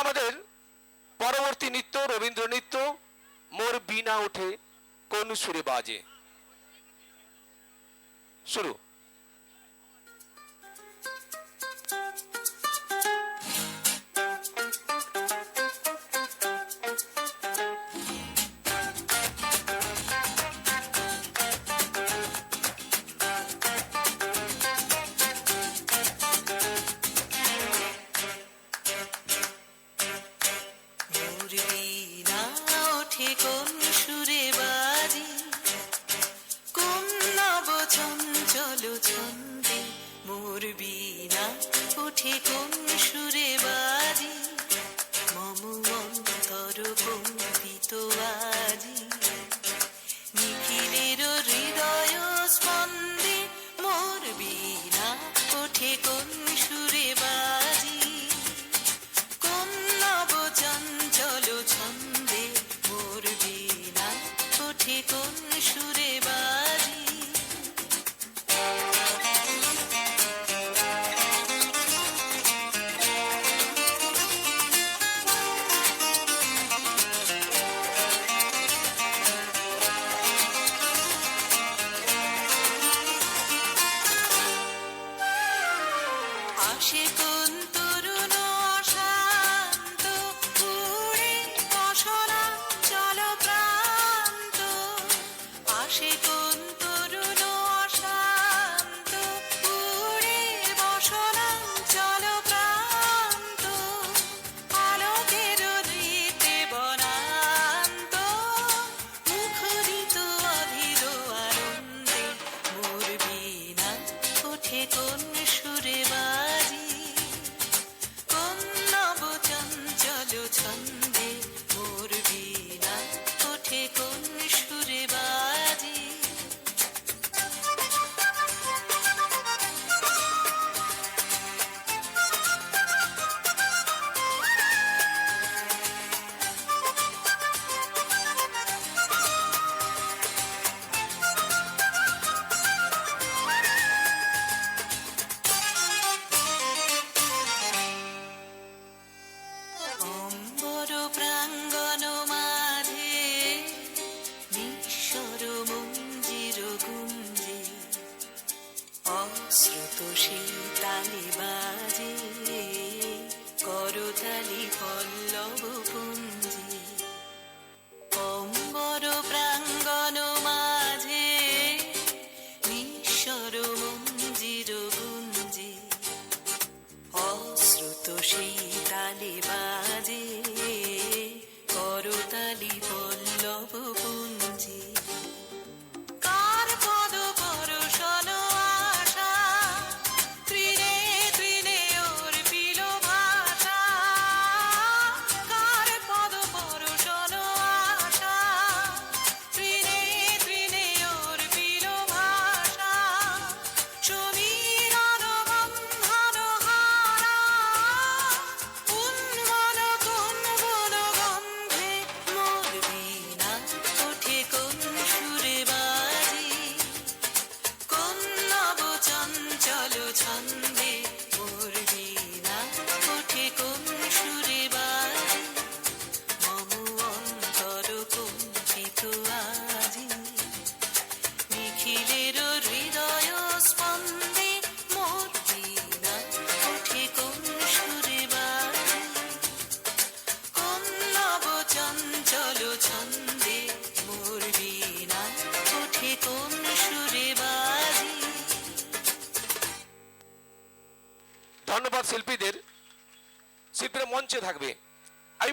আমাদের পরবর্তী নৃত্য রবীন্দ্র নৃত্য মোর বিনা ওঠে কোন সুরে বাজে। শুরু। ঠিক কোন তোষে তালে বাজে, করতালি পল্লব পুঞ্জে। অম্বর প্রাঙ্গণ মাঝে, নিঃস্বর মঞ্জির গুঞ্জে। অশ্রুত সেই বাজে, করতালি পল্লব পুঞ্জে। ধন্যবাদ শিল্পীদের শিল্পীরা মঞ্চে থাকবে। আমি